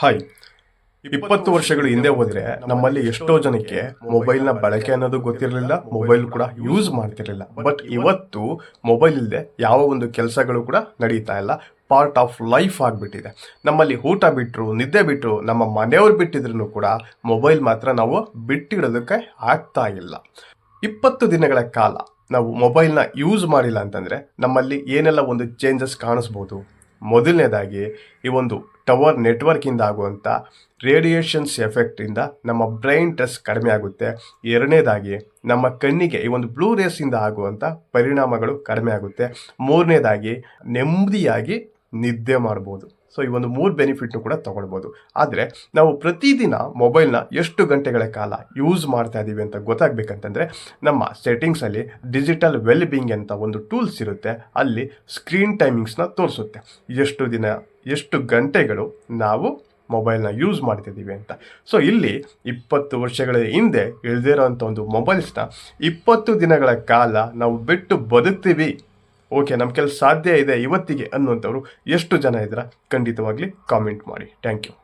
Hi ಇಪ್ಪತ್ತು ವರ್ಷಗಳು ಹಿಂದೆ ಹೋದ್ರೆ ನಮ್ಮಲ್ಲಿ ಎಷ್ಟೋ ಜನಕ್ಕೆ ಮೊಬೈಲ್ನ ಬಳಕೆ ಅನ್ನೋದು ಗೊತ್ತಿರಲಿಲ್ಲ, ಮೊಬೈಲ್ ಕೂಡ ಯೂಸ್ ಮಾಡ್ತಿರಲಿಲ್ಲ. ಬಟ್ ಇವತ್ತು ಮೊಬೈಲ್ ಇಲ್ಲದೆ ಯಾವ ಒಂದು ಕೆಲಸಗಳು ಕೂಡ ನಡೀತಾ ಇಲ್ಲ. ಪಾರ್ಟ್ ಆಫ್ ಲೈಫ್ ಆಗಿಬಿಟ್ಟಿದೆ. ನಮ್ಮಲ್ಲಿ ಊಟ ಬಿಟ್ಟರು ನಿದ್ದೆ ಬಿಟ್ಟರು ನಮ್ಮ ಮನೆಯವ್ರು ಬಿಟ್ಟಿದ್ರು ಕೂಡ ಮೊಬೈಲ್ ಮಾತ್ರ ನಾವು ಬಿಟ್ಟಿಡೋದಕ್ಕೆ ಆಗ್ತಾ ಇಲ್ಲ. ಇಪ್ಪತ್ತು ದಿನಗಳ ಕಾಲ ನಾವು ಮೊಬೈಲ್ನ ಯೂಸ್ ಮಾಡಿಲ್ಲ ಅಂತಂದರೆ ನಮ್ಮಲ್ಲಿ ಏನೆಲ್ಲ ಒಂದು ಚೇಂಜಸ್ ಕಾಣಿಸ್ಬೋದು? ಮೊದಲನೇದಾಗಿ ಈ ಒಂದು ಟವರ್ ನೆಟ್ವರ್ಕಿಂದ ಆಗುವಂಥ ರೇಡಿಯೇಷನ್ಸ್ ಎಫೆಕ್ಟಿಂದ ನಮ್ಮ ಬ್ರೈನ್ ಟ್ರೆಸ್ ಕಡಿಮೆ ಆಗುತ್ತೆ. ಎರಡನೇದಾಗಿ ನಮ್ಮ ಕಣ್ಣಿಗೆ ಈ ಒಂದು ಬ್ಲೂ ರೇಸಿಂದ ಆಗುವಂಥ ಪರಿಣಾಮಗಳು ಕಡಿಮೆ ಆಗುತ್ತೆ. ಮೂರನೇದಾಗಿ ನೆಮ್ಮದಿಯಾಗಿ ನಿದ್ದೆ ಮಾಡ್ಬೋದು. ಸೊ ಈ ಒಂದು ಮೂರು ಬೆನಿಫಿಟ್ನು ಕೂಡ ತಗೊಳ್ಬೋದು. ಆದರೆ, ನಾವು ಪ್ರತಿದಿನ ಮೊಬೈಲ್ನ ಎಷ್ಟು ಗಂಟೆಗಳ ಕಾಲ ಯೂಸ್ ಮಾಡ್ತಾ ಇದ್ದೀವಿ ಅಂತ ಗೊತ್ತಾಗಬೇಕಂತಂದರೆ, ನಮ್ಮ ಸೆಟ್ಟಿಂಗ್ಸಲ್ಲಿ ಡಿಜಿಟಲ್ ವೆಲ್ ಬೀಯಿಂಗ್ ಅಂತ ಒಂದು ಟೂಲ್ಸ್ ಇರುತ್ತೆ. ಅಲ್ಲಿ ಸ್ಕ್ರೀನ್ ಟೈಮಿಂಗ್ಸ್ನ ತೋರಿಸುತ್ತೆ. ಎಷ್ಟು ದಿನ, ಎಷ್ಟು ಗಂಟೆಗಳು ನಾವು ಮೊಬೈಲ್ನ ಯೂಸ್ ಮಾಡ್ತಿದ್ದೀವಿ ಅಂತ. ಸೊ ಇಲ್ಲಿ ಇಪ್ಪತ್ತು ವರ್ಷಗಳ ಹಿಂದೆ ಇಳ್ದಿರೋಂಥ ಒಂದು ಮೊಬೈಲ್ಸ್ನ ಇಪ್ಪತ್ತು ದಿನಗಳ ಕಾಲ ನಾವು ಬಿಟ್ಟು ಬದುಕ್ತೀವಿ ಓಕೆ ನಮ್ಮ ಕೆಲಸ ಸಾಧ್ಯ ಇದೆ ಇವತ್ತಿಗೆ ಅನ್ನುವಂಥವ್ರು ಎಷ್ಟು ಜನ ಇದ್ದೀರಾ ಖಂಡಿತವಾಗ್ಲಿ ಕಾಮೆಂಟ್ ಮಾಡಿ. Thank you